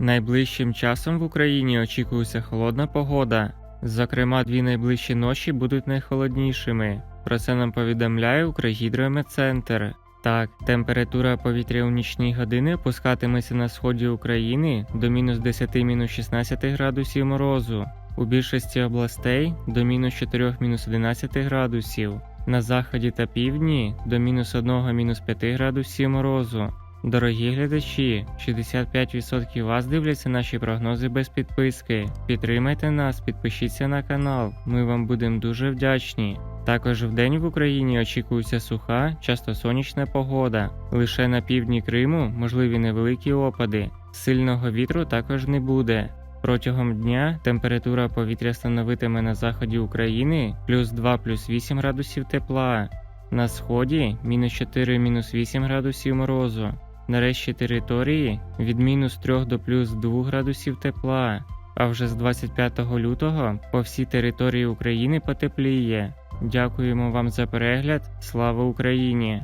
Найближчим часом в Україні очікується холодна погода. Зокрема, дві найближчі ночі будуть найхолоднішими. Про це нам повідомляє Укргідрометцентр. Так, температура повітря у нічні години опускатиметься на сході України до мінус 10-16 градусів морозу, у більшості областей до мінус 4-11 градусів, на заході та півдні до мінус 1-5 градусів морозу. Дорогі глядачі, 65% вас дивляться наші прогнози без підписки. Підтримайте нас, підпишіться на канал, ми вам будемо дуже вдячні. Також вдень в Україні очікується суха, часто сонячна погода. Лише на півдні Криму можливі невеликі опади. Сильного вітру також не буде. Протягом дня температура повітря становитиме на заході України плюс 2 плюс 8 градусів тепла, на сході мінус 4 мінус 8 градусів морозу. На решті території від мінус 3 до плюс 2 градусів тепла. А вже з 25 лютого по всій території України потепліє. Дякуємо вам за перегляд. Слава Україні!